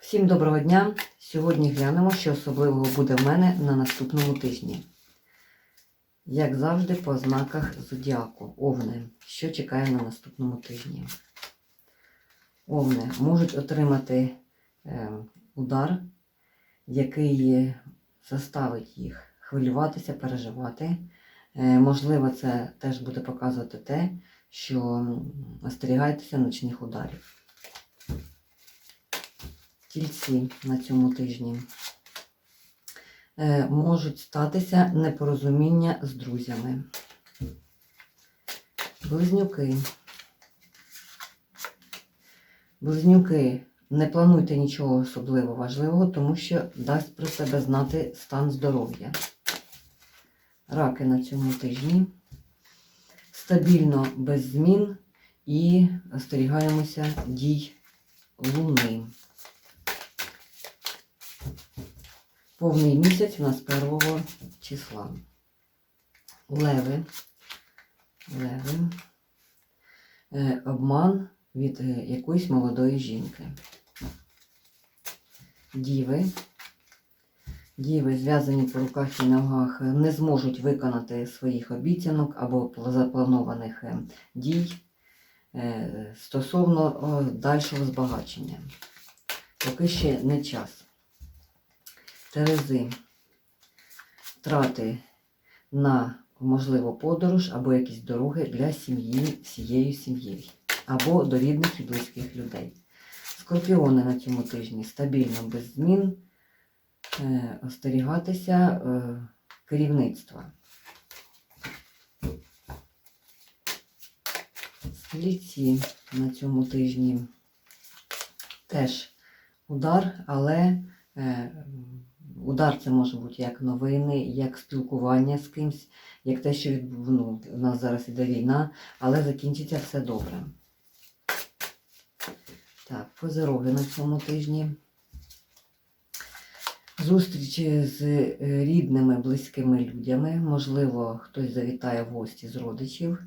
Всім доброго дня! Сьогодні глянемо, що особливого буде в мене на наступному тижні. Як завжди, по знаках зодіаку. Овни. Що чекає на наступному тижні? Овни можуть отримати е, удар, який заставить їх хвилюватися, переживати. Е, можливо, це теж буде показувати те, що остерігайтеся ночних ударів. Тільці на цьому тижні. Е, можуть статися непорозуміння з друзями. Близнюки. Близнюки, не плануйте нічого особливо важливого, тому що дасть про себе знати стан здоров'я. Раки на цьому тижні. Стабільно без змін і остерігаємося дій Луни. Повний місяць у нас 1 числа. Леви. Леви. Е, обман від е, якоїсь молодої жінки. Діви. Діви, зв'язані по руках і ногах, е, не зможуть виконати своїх обіцянок або запланованих е, дій е, стосовно дальшого збагачення. Поки ще не час. Терези. Трати на можливо подорож або якісь дороги для сім'ї всією сім'єю, або до рідних і близьких людей. Скорпіони на цьому тижні стабільно без змін, е, остерігатися е, керівництва. Стрільці на цьому тижні теж удар, але удар це може бути як новини, як спілкування з кимсь, як те, що від, ну, у нас зараз іде війна, але закінчиться все добре. Так, козироги на цьому тижні. Зустрічі з е, рідними, близькими людьми. Можливо, хтось завітає в гості з родичів,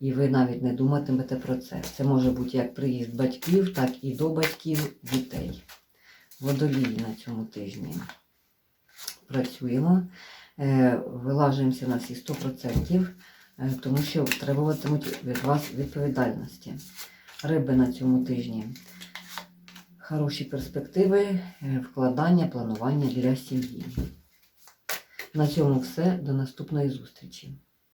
і ви навіть не думатимете про це. Це може бути як приїзд батьків, так і до батьків дітей. Водолії на цьому тижні. Працюємо, е, вилажуємося на всі 100%, е, тому що требуватимуть від вас відповідальності. Риби на цьому тижні. Хороші перспективи, е, вкладання, планування для сім'ї. На цьому все. До наступної зустрічі.